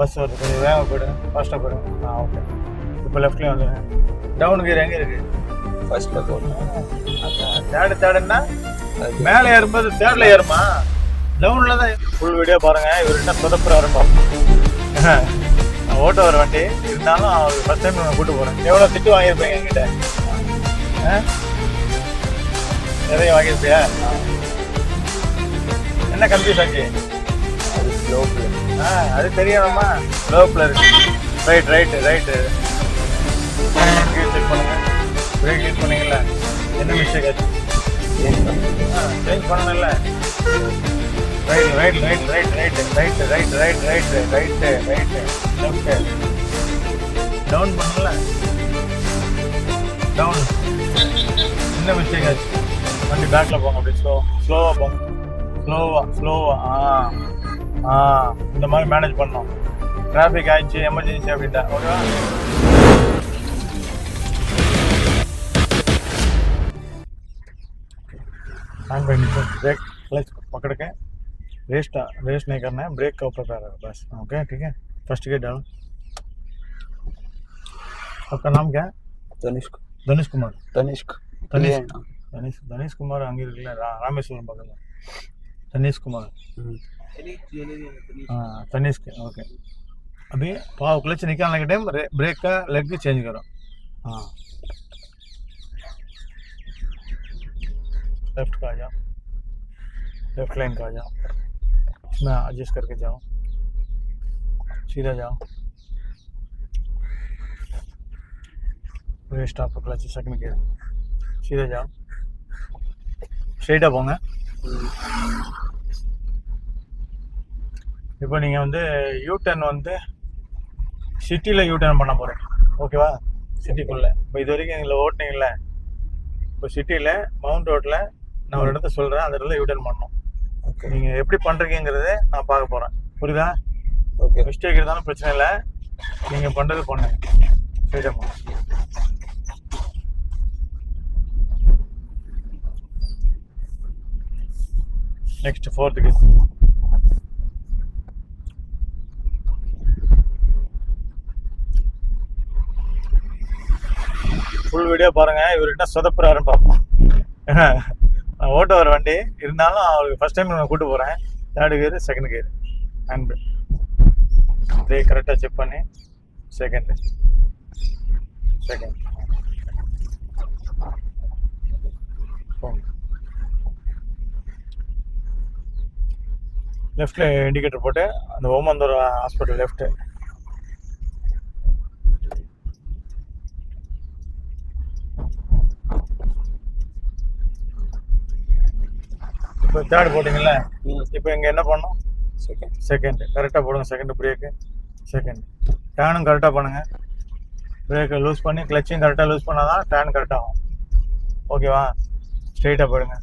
Bus வருது. கொஞ்சம் வேகம் போயிடுங்க ஃபாஸ்ட்டாக போயிடுங்க ஆ ஓகே இப்போ லெஃப்ட்லேயும் வந்துடுங்க டவுன் கீர் எங்கே இருக்குது ஃபர்ஸ்ட்ல போட்டோம் தேர்டு தேர்டுன்னா மேலே ஏறும்போது தேர்டில் ஏறுமா? டவுனில் தான் ஃபுல் வீடியோ பாருங்கள் இவர் என்ன சொதப்புறாரு பார்ப்போம் நான் ஓட்ட வர வண்டி. இருந்தாலும் அவர் ஃபஸ்ட் டைம் நான் கூட்டு போகிறேன் எவ்வளோ திட்டு வாங்கியிருப்பேன் என்கிட்ட? நிறைய வாங்கியிருப்பியா? என்ன கன்ஃபியூஸ் ஆச்சு? அது ஆ அது தெரியாதம்மா லோப்பில் இருக்கு. ரைட் ரைட்டு ரைட்டு செக் பண்ணுங்க. பிரேக் யூஸ் பண்ணீங்கல்ல? என்ன மிஸ்டேக் ஆச்சு? சேஞ்ச் பண்ணணும்ல right right right right right right right right right right right left down பண்ணல. டவுன் என்ன மிஸ்டேக் ஆச்சு? வண்டி பேக்ல போங்க அப்படி ஸ்லோ ஸ்லோவா போங்க. ஸ்லோவா ஸ்லோவா ஆ. இந்த மாதிரி மேனேஜ் பண்ணோம் டிராஃபிக் ஆயிடுச்சு எமர்ஜென்சி அப்படின்ட்டா ஓகேவா हैंड ब्रेक नीचे ब्रेक क्लच पकड़ के रेस्ट रेस्ट नहीं करना है ब्रेक का ऊपर कर रहा है बस ओके ठीक है फर्स्ट गेट डालो आपका नाम क्या है தனிஷ்க் धनुष कुमार தனிஷ்க் தனிஷ்க். இல்லையா? धनुष धनुष कुमार அங்கே இருக்குல்ல ரா ராமேஸ்வரம் பக்கத்தில் தனிஷ் குமார் ம். तनिष्क ओके अभी पाव क्लच निकालने के टाइम ब्रेक का लेग भी चेंज करो हाँ लेफ़्ट का आ जाओ लेफ़्ट लाइन का आ जाओ मैं एडजस्ट करके जाओ सीधा जाओ वेस्ट स्टॉप पर क्लच सेकंड गियर सीधा जाओ स्ट्रेट अप होंगे இப்போ நீங்கள் வந்து யூ டர்ன் வந்து சிட்டியில் யூ டர்ன் பண்ண போகிறேன் ஓகேவா சிட்டிக்குள்ளே. இப்போ இது வரைக்கும் எங்களை ஓட்டினீங்கள இப்போ சிட்டியில் மவுண்ட் ரோட்டில் நான் ஒரு இடத்த சொல்கிறேன் அந்த இடத்துல யூ டர்ன் பண்ணணும். ஓகே நீங்கள் எப்படி பண்ணுறீங்கிறத நான் பார்க்க போகிறேன் புரியுதா? ஓகே மிஸ்டேக் இருந்தாலும் பிரச்சனை இல்லை. நீங்கள் பண்ணுறது பண்ணு. ஸ்ட்ரைட்டாக போங்க நெக்ஸ்ட் ஃபோர்த்துக்கு ஃபுல் வீடியோ பாருங்க. இவர்கிட்ட சொதப்புறாருன்னு பார்ப்போம். நான் ஓட்ட வர வண்டி. இருந்தாலும் அவருக்கு ஃபர்ஸ்ட் டைம் நான் கூட்டு போகிறேன் third gear second gear hand அப்படியே கரெக்டாக செக் பண்ணி செகண்ட் செகண்ட் லெஃப்டில் இண்டிகேட்டர் போட்டு அந்த ஓமந்தூர் ஹாஸ்பிட்டல் லெஃப்ட்டு இப்போ தேர்ட் போட்டிங்கல்ல? இப்போ இங்கே என்ன பண்ணோம் செகண்ட் செகண்ட் கரெக்டாக போடுங்க. செகண்ட் பிரேக்கு செகண்ட் டேனும் கரெக்டாக பண்ணுங்கள் பிரேக்கை லூஸ் பண்ணி கிளச்சையும் கரெக்டாக லூஸ் பண்ணால் தான் டேன் கரெக்டாக ஆகும். ஓகேவா ஸ்ட்ரைட்டாக போயிடுங்க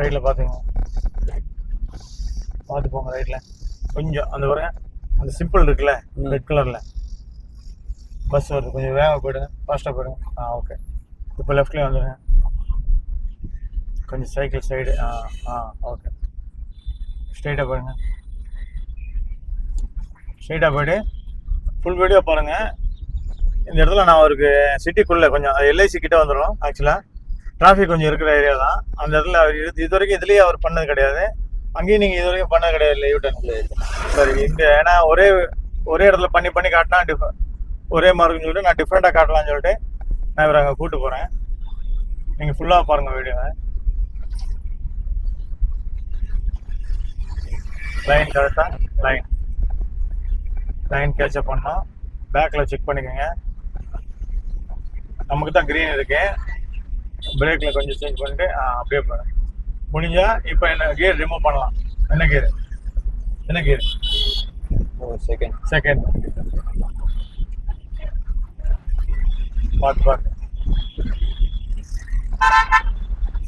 ரைட்டில் பார்த்துங்க பார்த்து போங்க ரைட்டில் கொஞ்சம் அந்த வர அந்த சிம்பிள் இருக்குல்ல. ரெட் கலரில் பஸ் வருது. கொஞ்சம் வேகமாக போயிடுங்க. ஃபாஸ்ட்டாக போயிடுங்க. ஆ ஓகே இப்போ லெஃப்ட்லேயும் வந்துடுங்க. கொஞ்சம் சைக்கிள் சைடு ஆ ஆ ஓகே ஸ்ட்ரைட்டாக பாருங்கள் ஸ்ட்ரைட்டாக போயிட்டு ஃபுல் வீடியோ பாருங்கள் இந்த இடத்துல நான் அவருக்கு சிட்டிக்குள்ளே கொஞ்சம் எல்ஐசி கிட்டே வந்துடும் ஆக்சுவலாக டிராஃபிக் கொஞ்சம் இருக்கிற ஏரியா தான். அந்த இடத்துல அவர் இது இது வரைக்கும் இதுலேயே அவர் பண்ணது கிடையாது. அங்கேயும் நீங்கள் இது வரைக்கும் பண்ணது கிடையாது இல்லை டைமில் சரி இங்கே ஏன்னா ஒரே ஒரே இடத்துல பண்ணி பண்ணி காட்டினா டிஃப ஒரே மார்க்குன்னு சொல்லிட்டு நான் டிஃப்ரெண்ட்டாக காட்டலாம்னு சொல்லிட்டு நான் இவரை அங்கே கூப்பிட்டு போகிறேன் நீங்கள் ஃபுல்லாக பாருங்கள் வீடியோவை லைன் கரெக்டாக லைன் லைன் கேட்சப் பண்ணோம். பேக்கில் செக் பண்ணிக்கோங்க. நமக்கு தான் க்ரீன் இருக்கு. பிரேக்கில் கொஞ்சம் சேஞ்ச் பண்ணிட்டு அப்படியே போகிறேன் முடிஞ்சா இப்போ என்ன கியர் ரிமூவ் பண்ணலாம். என்ன கியர் என்ன கியர் செகண்ட் செகண்ட் பார்த்து பார்த்து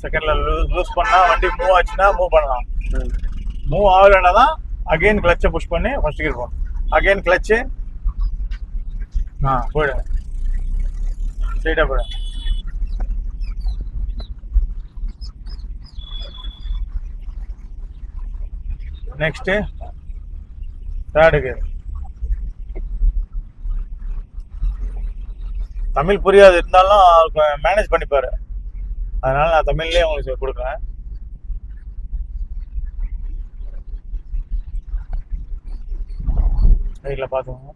செகண்ட்ல லூஸ் லூஸ் பண்ணா வண்டி மூவ் ஆச்சுன்னா மூவ் பண்ணலாம். மூவ் ஆகலைன்னா தான் அகைன் கிளச்சை புஷ் பண்ணி ஃபர்ஸ்ட் கியர் போகணும் அகெயின் கிளச்சு ஆ போயிடுங்க ஸ்ட்ரெயிட்டாக போயிடுங்க நெக்ஸ்ட்டு தேர்டு கியர் தமிழ் புரியாது இருந்தாலும் மேனேஜ் பண்ணிப்பாரு. அதனால நான் தமிழ்லேயே உங்களுக்கு கொடுக்குறேன். சைடில் பார்த்துக்கோங்க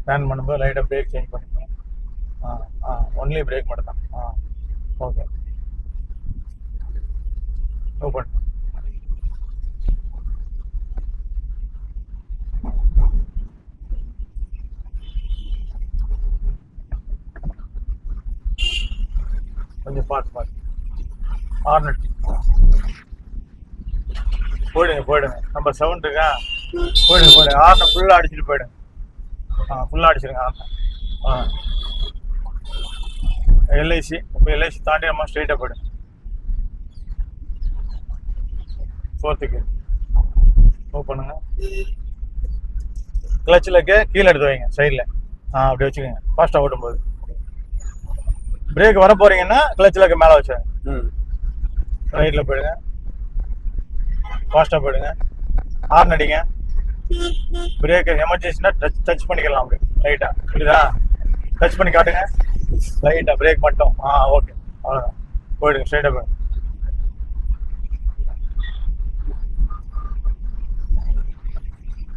ஸ்டேன் பண்ணும்போது லைட்டாக பிரேக் சேஞ்ச் பண்ணிக்கணும் ஆ ஆ ஒன்லி பிரேக் மட்டும் தான் ஆ ஓகே மூவ் கொஞ்சம் பார்த்து பார்த்து ஆர்னட்டி போயிடுங்க போயிடுங்க. நம்பர் செவன் இருக்கா? போயிடுங்க போயிடுங்க ஆர்னை ஃபுல்லாக அடிச்சுட்டு போயிடுங்க ஆ ஃபுல்லாக அடிச்சிருங்க ஆர்னை ஆ. எல்ஐசி இப்போ எல்ஐசி தாண்டி நம்ம ஸ்ட்ரெயிட்டாக போயிடுங்க ஃபோர்த்துக்கு மூவ் பண்ணுங்க. கிளச்சில் கீழே எடுத்து வைங்க சைடில் ஆ அப்படி வச்சுக்கோங்க. ஃபாஸ்ட்டாக ஓட்டும்போது. பிரேக் வர போறீங்கன்னா கிளச்சில் மேலே வச்சுருங்க ம். ரைட்டில் போயிடுங்க. ஃபாஸ்ட்டாக போயிடுங்க. ஹார்ன் அடிங்க. பிரேக் எமர்ஜென்சினா டச் டச் பண்ணிக்கலாம் அப்படி. லைட்டா புரியுதா? டச் பண்ணி காட்டுங்க. லைட்டா பிரேக் மட்டும். ஆ ஓகே அவ்வளோதான் போயிடுங்க ஸ்ட்ரைட்டாக போயிடுங்க.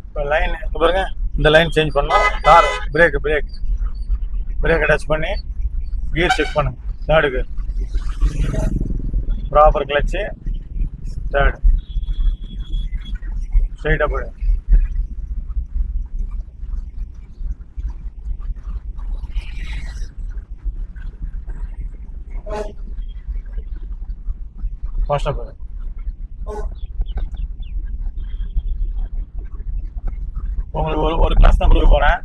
இப்போ லைன் பாருங்க? இந்த லைன் சேஞ்ச் பண்ணோம் கார் பிரேக் பிரேக் பிரேக்கை டச் பண்ணி கியர் செக் பண்ணுங்க. தேர்டுக்கு ப்ராப்பர் கிளச்சு தேர்டு ஸ்ட்ரைட்டாக போயிடுங்க. ஃபாஸ்ட்டாக உங்களுக்கு ஒரு ஒரு கிளாஸ் தான் கொடுக்க போகிறேன்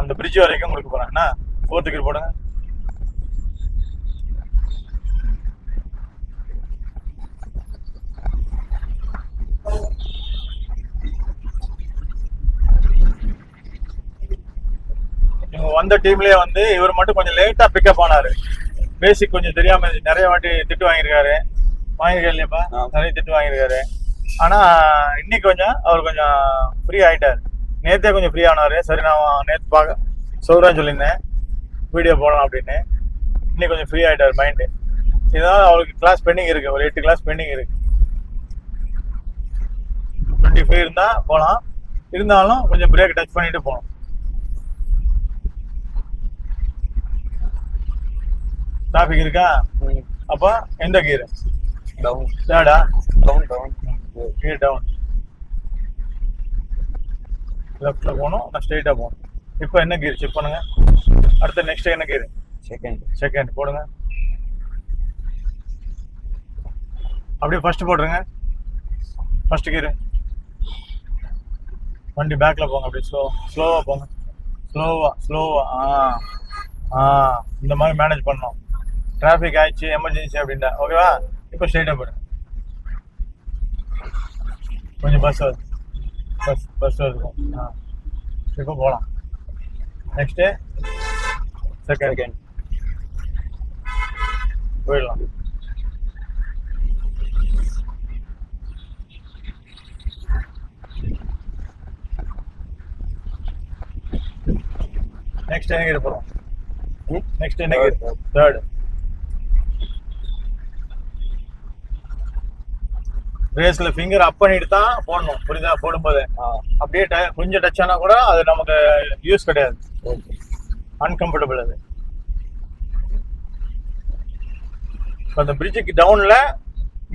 அந்த பிரிட்ஜ் வரைக்கும் கொடுக்க போகிறேன் என்ன? ஃபோர்த்து கீர் போடுங்க. இவங்க வந்த டீம்லயே வந்து இவர் மட்டும் கொஞ்சம் லேட்டா பிக்கப் ஆனாரு. பேசிக் கொஞ்சம் தெரியாம. நிறைய வாட்டி திட்டு வாங்கியிருக்காரு. வாங்கியிருக்காரு இல்லையாப்பா. நிறைய திட்டு வாங்கியிருக்காரு. ஆனா இன்னைக்கு கொஞ்சம் அவர் கொஞ்சம் ஃப்ரீ ஆயிட்டாரு. நேத்தே கொஞ்சம் ஃப்ரீ ஆனாரு. சரி நான் நேத்து பார்க்க சொல்றேன்னு சொல்லியிருந்தேன். வீடியோ போடலாம் அப்படின்னு. இன்னைக்கு கொஞ்சம் ஃப்ரீ ஆயிட்டாரு மைண்டு இதனால அவருக்கு கிளாஸ் பெண்டிங் இருக்கு. ஒரு எட்டு கிளாஸ் பெண்டிங் இருக்கு. டுவெண்ட்டி ஃபைவ் இருந்தா போகலாம் இருந்தாலும் கொஞ்சம் பிரேக் டச் பண்ணிட்டு போகணும். டிராஃபிக் இருக்கா? அப்போ எந்த கீர் டவுன் தேர்டா டவுன் டவுன் கீர் டவுன் லெஃப்ட்ல போகணும் நான் ஸ்ட்ரெயிட்டாக போகணும். இப்போ என்ன கீர் செக் பண்ணுங்க? அடுத்து நெக்ஸ்ட் என்ன கீர் செகண்ட் செகண்ட் போடுங்க. அப்படியே ஃபர்ஸ்ட் போடுறேங்க ஃபர்ஸ்ட் கீர் வண்டி பேக்கில் போங்க அப்படியே ஸ்லோ ஸ்லோவாக போங்க. ஸ்லோவா ஸ்லோவா ஆ ஆ இந்த மாதிரி மேனேஜ் பண்ணோம் டிராஃபிக் ஆயிடுச்சு எமர்ஜென்சி அப்படின்ட்டா ஓகேவா இப்போ ஸ்ட்ரெயிட்டாக போடுங்க கொஞ்சம் பஸ் வருது. பஸ் பஸ் வருது. ஆ. இப்போ போகலாம் நெக்ஸ்ட்டு செகண்ட் செகண்ட் போயிடலாம். நெக்ஸ்ட் என்ன போகிறோம் நெக்ஸ்ட் என்ன தேர்ட் ரேஸ்ல ஃபிங்கர் அப் பண்ணிட்டு தான் போடணும். புரியுதா? போடும்போது. அப்படியே கொஞ்சம் டச் ஆனா கூட அது நமக்கு யூஸ் கிடையாது. ஓகே. அன்கம்ஃபர்டபுள் அது. அந்த பிரிட்ஜுக்கு டவுன்ல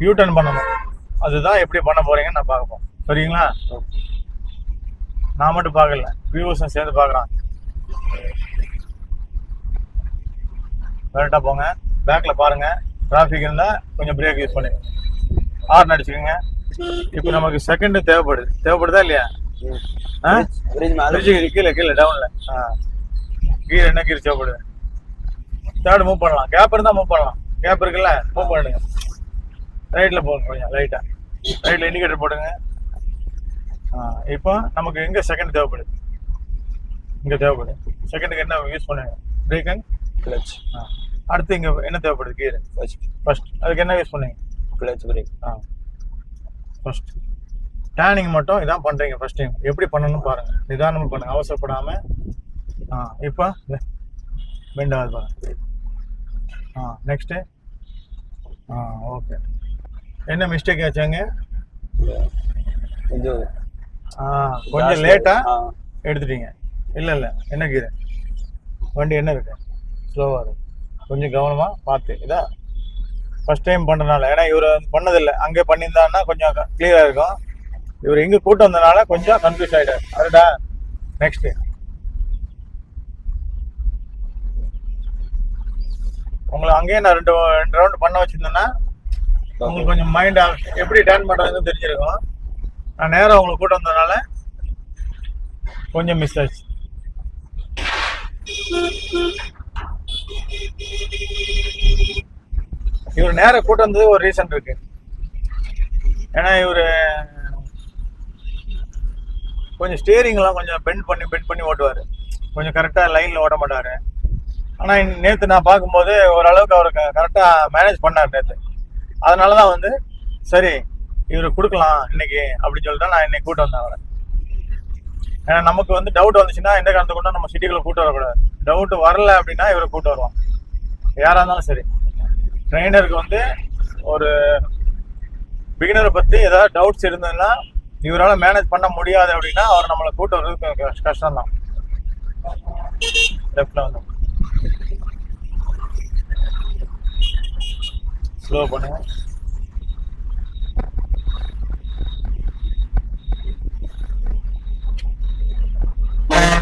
யூ டர்ன் பண்ணணும். அதுதான் எப்படி பண்ண போறீங்கன்னு நான் பார்ப்போம் சரிங்களா? ஓகே. நான் மட்டும் பார்க்கல. வியூவர்ஸும் சேர்ந்து பார்க்குறான் கரெக்டாக போங்க. பேக்கில் பாருங்க. டிராஃபிக் இருந்தால் கொஞ்சம் பிரேக் யூஸ் பண்ணுங்க. ஹார்ன் அடிச்சுக்கோங்க இப்போ நமக்கு செகண்ட் தேவைப்படுது. தேவைப்படுதா இல்லையா? கீழே கீழே டவுனில் ஆ. கீழே என்ன கீழே தேவைப்படுது? தேர்ட் மூவ் பண்ணலாம். கேப் இருந்தால் மூவ் பண்ணலாம். கேப் இருக்குல்ல மூவ் பண்ணுங்க ரைட்டில் போங்க கொஞ்சம் லைட்டாக ரைட்டில் இண்டிகேட்டர் போடுங்க. ஆ இப்போ நமக்கு எங்கே செகண்ட் தேவைப்படுது? இங்கே தேவைப்படுது. செகண்டுக்கு என்ன யூஸ் பண்ணுங்க பிரேக் கிளச் ஆ. அடுத்து இங்கே என்ன தேவைப்படுது? கீர் ஃபர்ஸ்ட் அதுக்கு என்ன யூஸ் பண்ணுங்க கிளச் பிரேக் ஆ. ஃபர்ஸ்ட் டேனிங் மட்டும் இதான் பண்ணுறீங்க ஃபர்ஸ்ட் டைம் எப்படி பண்ணணும்னு பாருங்கள் நிதானமாக பண்ணுங்க. அவசரப்படாமல் ஆ இப்போ பெண்ட் ஆகுது பாருங்க. ஆ நெக்ஸ்ட்டு ஆ ஓகே என்ன மிஸ்டேக் ஆச்சாங்க? இது ஆ கொஞ்சம் லேட்டாக எடுத்துட்டீங்க. இல்லை இல்லை. என்ன கீரை? வண்டி என்ன இருக்கு? ஸ்லோவாக இருக்கு. கொஞ்சம் கவனமாக பார்த்து. இதான் ஃபர்ஸ்ட் டைம் பண்ணுறனால ஏன்னா இவர் பண்ணதில்லை. அங்கே பண்ணியிருந்தாருன்னா கொஞ்சம் கிளியராக இருக்கும். இவர் இங்கே கூட்டம் வந்தனால கொஞ்சம் கன்ஃபியூஸ் ஆகிட்டார் அதுடா நெக்ஸ்ட் உங்களை அங்கேயே நான் ரெண்டு ரெண்டு ரவுண்டு பண்ண வச்சுருந்தேன்னா உங்களுக்கு கொஞ்சம் மைண்ட் எப்படி டேர்ன் பண்ணுறதுன்னு தெரிஞ்சிருக்கும். நான் நேரம் உங்களுக்கு கூட்டம் வந்ததுனால கொஞ்சம் மிஸ் ஆச்சு. இவர் நேரா கூட்டம் வந்தது ஒரு ரீசன் இருக்கு. ஏன்னா இவர் கொஞ்சம் ஸ்டியரிங்லாம் கொஞ்சம் பெண்ட் பண்ணி பெண்ட் பண்ணி ஓட்டுவார். கொஞ்சம் கரெக்டாக லைனில் ஓட மாட்டார். ஆனால் நேற்று நான் பார்க்கும்போது ஓரளவுக்கு அவர் கரெக்டாக மேனேஜ் பண்ணார் நேற்று அதனால தான் வந்து சரி இவர் கொடுக்கலாம் இன்னைக்கு அப்படின்னு சொல்லிட்டு நான் இன்னைக்கு கூட்டம் வந்தேன் அவரை. ஏன்னா நமக்கு வந்து டவுட் வந்துச்சுன்னா எந்த காரணத்தை கூட நம்ம சிட்டிக்குள்ளே கூட்டு வரக்கூடாது. டவுட் வரல அப்படின்னா இவரை கூட்டு வருவோம். யாராக இருந்தாலும் சரி. ட்ரெயினருக்கு வந்து ஒரு பிகினரை பற்றி ஏதாவது டவுட்ஸ் இருந்ததுன்னா இவரால் மேனேஜ் பண்ண முடியாது அப்படின்னா அவர் நம்மளை கூட்டு வர்றது கஷ்டம் தான் லெஃப்டில் வந்து. ஸ்லோ பண்ணுங்க.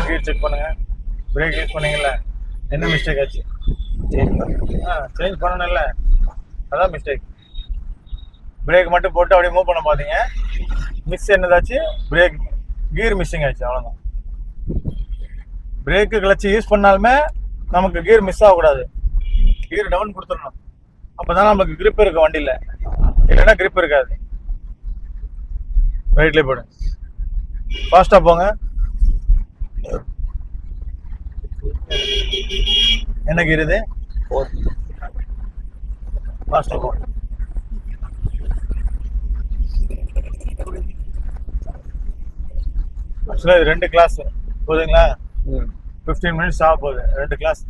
கீழ் செக் பண்ணுங்க. பிரேக் யூஸ் பண்ணீங்கல்ல? என்ன மிஸ்டேக் ஆச்சு? சேஞ்ச் பண்ணணும்ல. அதான் மிஸ்டேக் பிரேக் மட்டும் போட்டு அப்படியே மூவ் பண்ண பார்த்தீங்க மிஸ் என்னதாச்சு? பிரேக் கீர் மிஸ்ஸிங் ஆச்சு அவ்வளோதான் பிரேக்கு கிளச்சு யூஸ் பண்ணாலுமே நமக்கு கீர் மிஸ் ஆகக்கூடாது. கீர் டவுன் கொடுத்துடணும். அப்போ தான் நமக்கு கிரிப் இருக்கும் வண்டியில். இல்லைன்னா கிரிப் இருக்காது. ரைட்லேயே போடு. ஃபாஸ்ட்டாக போங்க. என்ன கீர் இது? Fourth. ஃபாஸ்ட்டாக போங்க ஆக்சுவலாக இது ரெண்டு கிளாஸ் போதுங்களா. ஃபிஃப்டீன் மினிட்ஸ் ஆக போகுது. ரெண்டு கிளாஸ்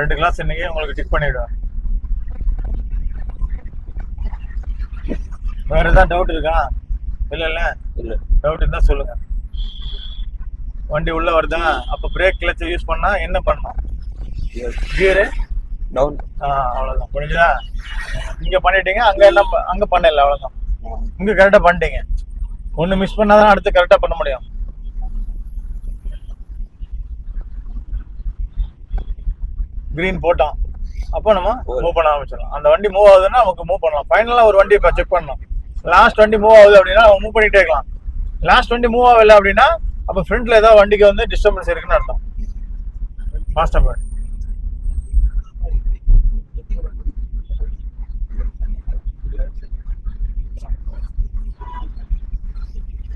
ரெண்டு கிளாஸ் இன்னைக்கு உங்களுக்கு டிக் பண்ணிவிடுவேன் வேற ஏதாவது டவுட் இருக்கா? இல்லை இல்லை. இல்ல. டவுட் இருந்தால் சொல்லுங்க. வண்டி உள்ள வருதா? அப்போ பிரேக் கிளச்சை யூஸ் பண்ணா என்ன பண்ணணும்? கியரு டவுன் அவ்வளோதான் புரிஞ்சுதா? இங்கே பண்ணிட்டீங்க அங்கே என்ன அங்கே பண்ணல அவ்வளோதான் இங்கே கரெக்டாக பண்ணிட்டீங்க. ஒன்று மிஸ் பண்ணாதான் அடுத்து கரெக்டாக பண்ண முடியும். கிரீன் போட்டோம். அப்போ நம்ம மூவ் பண்ண ஆரம்பிச்சிடலாம். அந்த வண்டி மூவ் ஆகுதுன்னா நமக்கு மூவ் பண்ணலாம். ஃபைனலாக ஒரு வண்டி இப்போ செக் பண்ணணும். லாஸ்ட் வண்டி மூவ் ஆகுது அப்படின்னா நம்ம மூவ் பண்ணிட்டே இருக்கலாம். லாஸ்ட் வண்டி மூவ் ஆகல அப்படின்னா அப்போ ஃப்ரண்ட்ல ஏதாவது வண்டிக்கு வந்து டிஸ்டர்பன்ஸ் இருக்குன்னு அர்த்தம். ஃபாஸ்ட்டாக போய்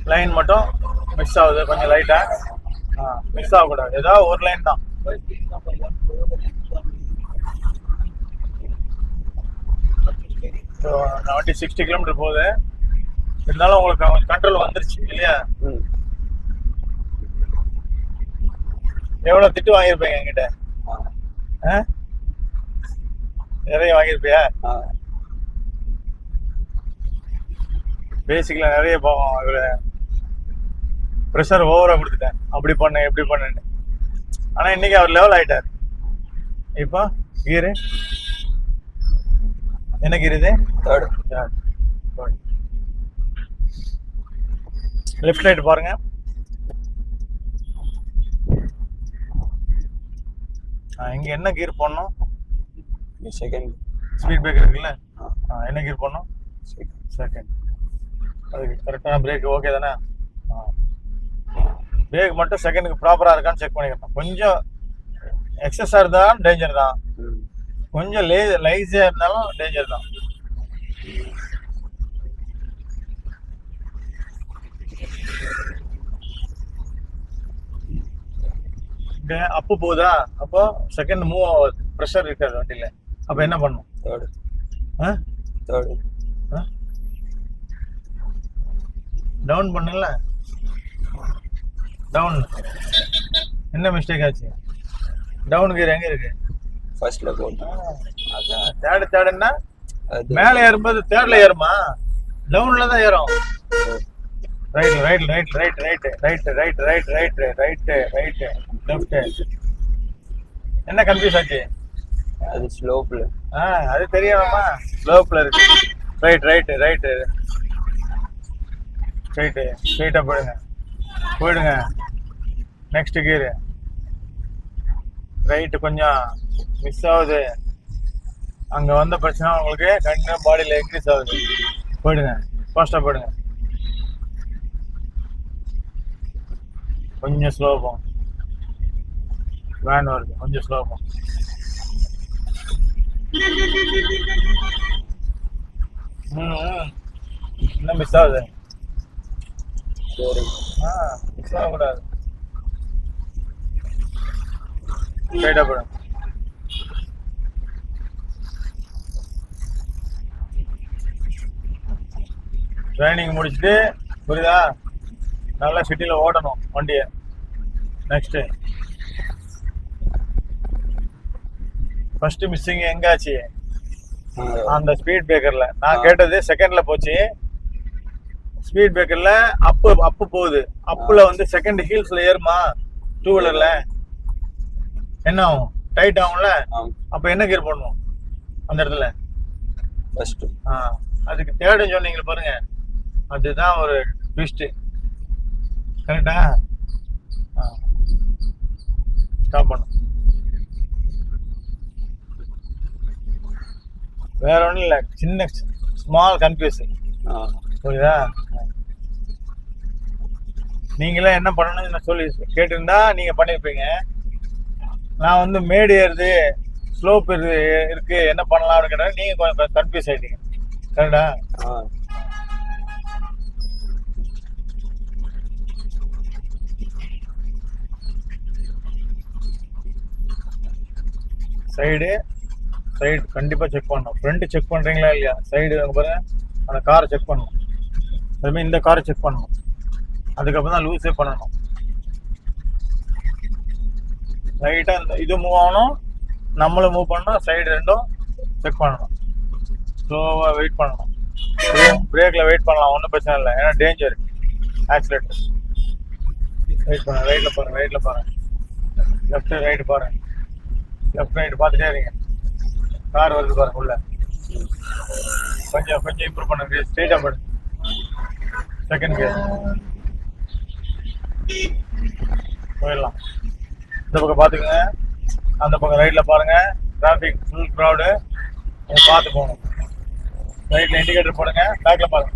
லைன் மட்டும் மிஸ் ஆகுது. கொஞ்சம் லைட்டா மிஸ் ஆகக்கூடாது. ஏதாவது ஒரு லைன் தான். வண்டி சிக்ஸ்டி கிலோமீட்டர் போகுது. இருந்தாலும் உங்களுக்கு கண்ட்ரோல் வந்துருச்சு இல்லையா? ம். எவ்வளவு திட்டு வாங்கியிருப்பீங்க என்கிட்ட? நிறைய வாங்கியிருப்பியா. பேசிக்கல நிறைய போவோம் இவரு ப்ரெஷர் ஓவரா கொடுத்துட்டேன். அப்படி பண்ணேன் இப்படி பண்ணேன்னு. ஆனா இன்னைக்கு அவர் லெவல் ஆயிட்டார். இப்போ கீரு என்ன கீர் இது. Third. லெஃப்ட் ரைட் பாருங்க. ஆ, இங்க என்ன கீர் போடணும்? second. ஸ்பீட் பிரேக் இருக்குல்ல? ஆ. ஆ, என்ன கீர் போடணும். செகண்ட் அதுக்கு கரெக்டான பிரேக் ஓகே தானே? பிரேக் மட்டும் செகண்டுக்கு ப்ராப்பராக இருக்கான்னு செக் பண்ணிக்கணும். கொஞ்சம் எக்ஸஸாக இருந்தாலும் டேஞ்சர் தான். கொஞ்சம் லே லைஸியாக இருந்தாலும் டேஞ்சர் தான். அப்பு போகுதா? அப்போ செகண்ட் மூவ் ஆகாது. ப்ரெஷர் இருக்காது வண்டியில். அப்போ என்ன பண்ணும்? Third. ஆ? Third. டவுன் பண்ணல டவுன் என்ன மிஸ்டேக் ஆச்சு டவுன் கியர் எங்க இருக்கு ஃபர்ஸ்ட்ல போட்டு அதான் தேர்டு தேர்டுன்னா மேலே ஏறும்போது தேர்ட்ல ஏறுமா டவுன்ல தான் ஏறும் right right right right right right right right right right right left என்ன கன்ஃபியூஸ் ஆச்சு அது ஸ்லோப்ல ஆ அது தெரியாமா ஸ்லோப்ல இருக்கு ரைட் ரைட் ரைட் ஸ்ட்ரைட்டு ஸ்ட்ரைட்டாக போயிடுங்க. நெக்ஸ்ட் கீரு ரைட்டு கொஞ்சம் மிஸ் ஆகுது. அங்கே வந்த பிரச்சனை உங்களுக்கு கண்டினியூ பாடியில் இன்க்ரீஸ் ஆகுது. போயிடுங்க. ஃபாஸ்ட்டாக போயிடுங்க. கொஞ்சம் ஸ்லோ போகும் வேன் வருது. கொஞ்சம் ஸ்லோ போகும் என்ன மிஸ் ஆகுது. சரி ஆ ஸ்ட்ரைட்டாக போயிடும் ட்ரைனிங் முடிச்சுட்டு புரியுதா? நல்லா சிட்டியில் ஓட்டணும் வண்டியை. நெக்ஸ்ட்டு ஃபர்ஸ்ட் மிஸ்ஸிங் எங்காச்சு அந்த ஸ்பீட் பிரேக்கர்ல நான் கேட்டது செகண்ட்ல போச்சு. ஸ்பீட் பிரேக்கர்ல அப்பு அப்பு போகுது. அப்புல வந்து செகண்ட் ஹீல்ஸ்ல ஏறுமா? டூ வீலர்ல என்ன ஆகும்? டைட் ஆகும்ல? அப்ப என்ன கியர் பண்ணும் அந்த இடத்துல? ஃபர்ஸ்ட் ஆ. அதுக்கு தேர்டு சொன்னீங்க பாருங்க. அதுதான் ஒரு ட்விஸ்ட் கரெக்டா ஸ்டாப் பண்ணும் வேற ஒன்றும் இல்லை. சின்ன ஸ்மால் கன்ஃபியூஷன் ஆ. புரியுதா? நீங்களே என்ன பண்ணணும்னு நான் சொல்லி கேட்டிருந்தா நீங்க பண்ணிருப்பீங்க. நான் வந்து மேடு ஏறுது ஸ்லோப் இருக்கு இருக்கு என்ன பண்ணலாம் அப்படின்னு கேட்டா நீங்க கொஞ்சம் கன்ஃபியூஸ் ஆயிட்டீங்க. கரெக்டா? ஆ. சைடு சைடு கண்டிப்பா செக் பண்ணணும். ஃப்ரண்ட் செக் பண்றீங்களா இல்லையா? சைடு பாருங்க. அந்த காரை செக் பண்ணணும். அதுமாதிரி இந்த காரை செக் பண்ணணும். அதுக்கப்புறம் தான் லூஸே பண்ணணும். ரைட்டாக இந்த இது மூவ் ஆகணும். நம்மளும் மூவ் பண்ணணும். சைடு ரெண்டும் செக் பண்ணணும். ஸ்லோவாக வெயிட் பண்ணணும். பிரேக்கில் வெயிட் பண்ணலாம். ஒன்றும் பிரச்சனை இல்லை. ஏன்னா டேஞ்சர் ஆக்சிலேட்டர் வெயிட் பண்ணேன் ரைட்டில் பாருங்க ரைட்டில் பாருங்க லெஃப்ட் ரைட்டு பாருங்க லெஃப்ட் ரைட் பார்த்துட்டே இருங்க. கார் வருது பாருங்க உள்ள. கொஞ்சம் கொஞ்சம் இம்ப்ரூவ் பண்ணுங்க. ஸ்ட்ரெயிட்டாக பண்ணுங்க செகண்ட் கியர் போயிடலாம். இந்த பக்கம் பார்த்துக்குங்க. அந்த பக்கம் ரைட்டில் பாருங்க. டிராஃபிக் ஃபுல் க்ரௌடு பார்த்து போகணும். ரைட்டில் இண்டிகேட்டர் போடுங்க. பேக்கில் பாருங்க.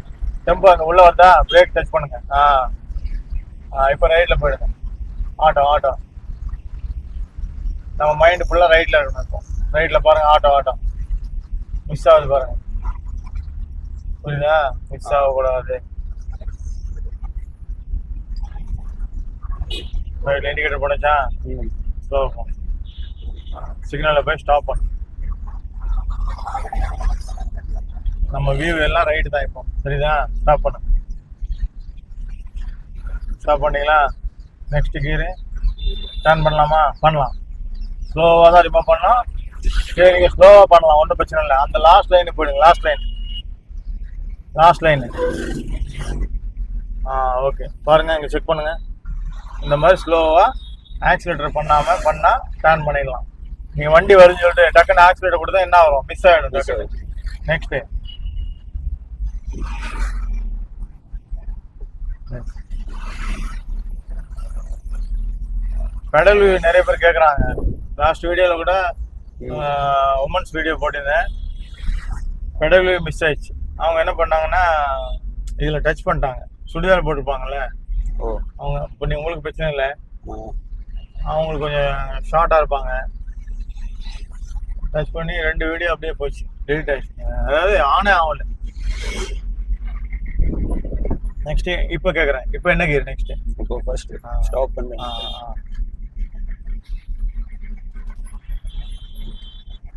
டெம்போ அங்கே உள்ளே வந்தால் பிரேக் டச் பண்ணுங்க. ஆ. இப்போ ரைட்டில் போயிடுங்க. ஆட்டோ ஆட்டோ நம்ம மைண்ட் ஃபுல்லாக ரைட்டில் இருக்கணும் இப்போ. ரைட்டில் பாருங்க. ஆட்டோ ஆட்டோ மிஸ் ஆகுது பாருங்க. புரியுதா? மிஸ் ஆகக்கூடாது. ரைட்டில் இண்டிகேட்டர் போடுச்சா? ம் ஸ்லோ சிக்னலில் போய் ஸ்டாப் பண்ணு. நம்ம வியூ எல்லாம் ரைட்டு தான் இப்போ. சரிதான் ஸ்டாப் பண்ணு. ஸ்டாப் பண்ணிங்களா நெக்ஸ்ட் கீரு டர்ன் பண்ணலாமா? பண்ணலாம். ஸ்லோவாக தான் ரிமூவ் பண்ணலாம் சரி நீங்கள் ஸ்லோவாக பண்ணலாம். ஒன்றும் பிரச்சனை இல்லை. அந்த லாஸ்ட் லைனுக்கு போயிடுங்க லாஸ்ட் லைன் லாஸ்ட் லைனு ஆ ஓகே பாருங்க இங்கே செக் பண்ணுங்க. இந்த மாதிரி ஸ்லோவாக ஆக்சிலேட்டர் பண்ணாமல் பண்ணால் டர்ன் பண்ணிடலாம். நீங்கள் வண்டி வருதுன்னு சொல்லிட்டு டக்குன்னு ஆக்சிலேட்டர் கொடுத்தா என்ன வரும் மிஸ் ஆகிடும் டக்குன்னு. நெக்ஸ்ட்டு பெடல் நிறைய பேர் கேட்குறாங்க லாஸ்ட் வீடியோவில் கூட உமன்ஸ் வீடியோ போட்டிருந்தேன். பெடல் மிஸ் ஆயிடுச்சு. அவங்க என்ன பண்ணாங்கன்னா இதில் டச் பண்ணிட்டாங்க. சுடிதார் போட்டிருப்பாங்கல்ல. ஓ. அவங்க இப்போ நீ உங்களுக்கு பிரச்சனை இல்லை. அவங்களுக்கு கொஞ்சம் ஷார்ட்டாக இருப்பாங்க. டச் பண்ணி ரெண்டு வீடியோ அப்படியே போச்சு. டெலிட் ஆயிடுச்சு. அதாவது ஆனே ஆகல. நெக்ஸ்ட் இப்போ கேட்குறேன் இப்போ என்ன கியர் நெக்ஸ்ட் இப்போ ஃபர்ஸ்ட். ஸ்டாப் பண்ணேன்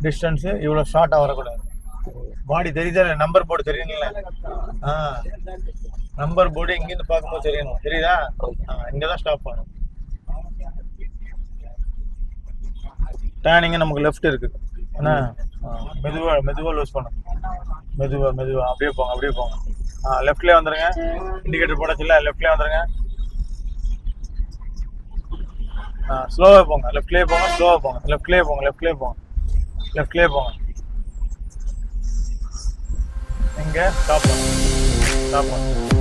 டிஸ்டன்ஸு இவ்வளோ ஷார்ட்டாக வரக்கூடாது. பாடி தெரியுதா? நம்பர் போர்டு தெரியுங்களா ஆ. நம்பர் போர்டு இங்கேருந்து பார்க்கும்போது தெரியணும். தெரியுதா? இங்கே தான் ஸ்டாப் பண்ணணும் டேர்னிங்கு நமக்கு லெஃப்ட் இருக்கு. என்ன? மெதுவாக மெதுவாக லூஸ் பண்ணும் மெதுவாக மெதுவாக அப்படியே போங்க அப்படியே போங்க. ஆ லெஃப்ட்லேயே வந்துடுங்க இண்டிகேட்டர் போடச்சுல லெஃப்ட்லேயே வந்துடுங்க ஆ ஸ்லோவாக போங்க. லெஃப்ட்லேயே போங்க ஸ்லோவாக போங்க. லெஃப்ட்லேயே போங்க லெஃப்ட்லேயே போங்க. லெஃப்ட்லேயே போங்க. இங்கே ஸ்டாப் பண்ணுங்க ஸ்டாப் பண்ணுங்க